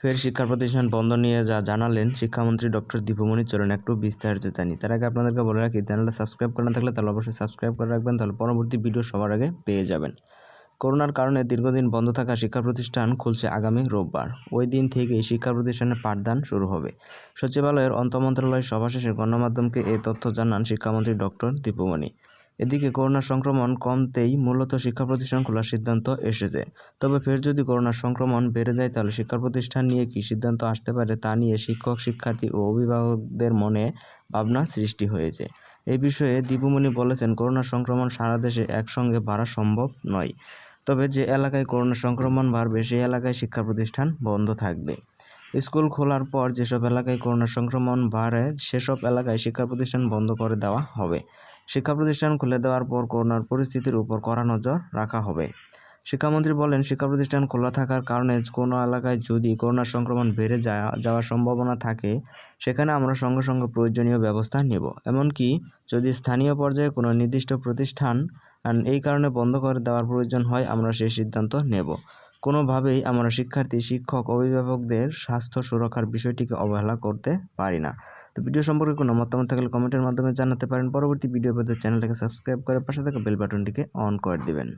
ফের শিক্ষা প্রতিষ্ঠান বন্ধ নিয়ে যা জানালেন শিক্ষামন্ত্রী ডক্টর দীপুমণি চলুন একটু বিস্তারিত জানি। তার আগে আপনাদেরকে বলে রাখি, চ্যানেলটা সাবস্ক্রাইব করে না থাকলে তাহলে অবশ্যই সাবস্ক্রাইব করে রাখবেন, তাহলে পরবর্তী ভিডিও সবার আগে পেয়ে যাবেন। করোনার কারণে দীর্ঘদিন বন্ধ থাকা শিক্ষা প্রতিষ্ঠান খুলছে আগামী রোববার। ওই দিন থেকেই শিক্ষা প্রতিষ্ঠানে পাঠদান শুরু হবে। সচিবালয়ের অন্তমন্ত্রণালয় সভা শেষে গণমাধ্যমকে এই তথ্য জানান শিক্ষামন্ত্রী ডক্টর দীপুমণি। এদিকে করোনার সংক্রমণ কমতেই মূলত শিক্ষা প্রতিষ্ঠান খোলার সিদ্ধান্ত এসেছে। তবে ফের যদি করোনার সংক্রমণ বেড়ে যায়, তাহলে শিক্ষা প্রতিষ্ঠান নিয়ে কি সিদ্ধান্ত আসতে পারে তা নিয়ে শিক্ষক, শিক্ষার্থী ও অভিভাবকদের মনে ভাবনা সৃষ্টি হয়েছে। এই বিষয়ে দীপুমণি বলেছেন করোনার সংক্রমণ সারা দেশে একসঙ্গে বাড়া সম্ভব নয়। তবে যে এলাকায় করোনা সংক্রমণ বাড়বে, সেই এলাকায় শিক্ষা প্রতিষ্ঠান বন্ধ থাকবে। স্কুল খোলার পর যেসব এলাকায় করোনা সংক্রমণ বাড়ে, সেসব এলাকায় শিক্ষা প্রতিষ্ঠান বন্ধ করে দেওয়া হবে। শিক্ষা প্রতিষ্ঠান খুলে দেওয়ার পর করোনার পরিস্থিতির উপর কড়া নজর রাখা হবে। শিক্ষামন্ত্রী বলেন, শিক্ষা প্রতিষ্ঠান খোলা থাকার কারণে কোনো এলাকায় যদি করোনার সংক্রমণ বেড়ে যাওয়া যাওয়ার সম্ভাবনা থাকে, সেখানে আমরা সঙ্গে সঙ্গে প্রয়োজনীয় ব্যবস্থা নেব। এমনকি যদি স্থানীয় পর্যায়ে কোনো নির্দিষ্ট প্রতিষ্ঠান এই কারণে বন্ধ করে দেওয়ার প্রয়োজন হয়, আমরা সেই সিদ্ধান্ত নেব। কোনোভাবেই আমরা শিক্ষার্থী, শিক্ষক, অভিভাবকদের স্বাস্থ্য সুরক্ষার বিষয়টিকে অবহেলা করতে পারি না। তো ভিডিও সম্পর্কে কোনো মতামত থাকলে কমেন্টের মাধ্যমে জানাতে পারেন। পরবর্তী ভিডিও পেতে চ্যানেলটাকে সাবস্ক্রাইব করে পাশে থাকা বেল বাটনটিকে অন করে দিবেন।